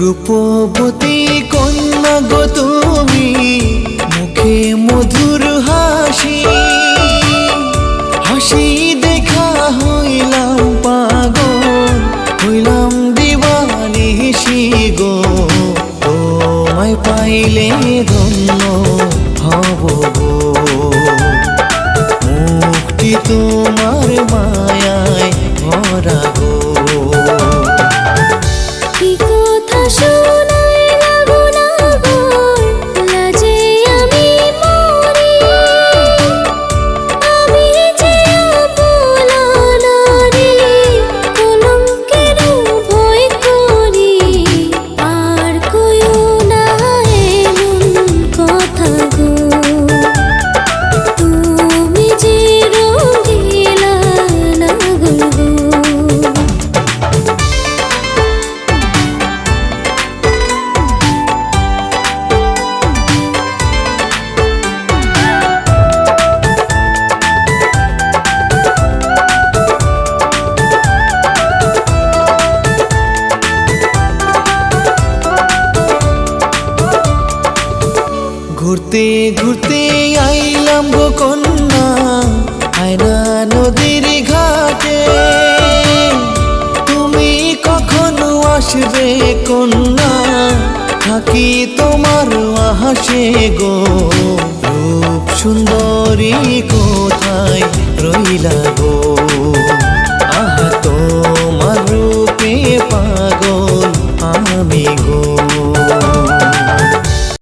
রূপবতী কন্যা গো তুমি, মুখে মধুর হাসি। হাসি দেখা হইলাম পাগল, হইলাম দিবানিসি গো। তোমায় পাইলে ধন্য হব মুক্তি তোমার মায়ায় ঘুরতে ঘুরতে আইলাম গো কন্যা। আয়না নদীর ঘাটে। তুমি কখনো আসবে কন্যা? থাকি তোমার আহাসে গো। রূপ সুন্দরী কোথায় রইলা গো? আহা, তোমার রূপে পাগল আমি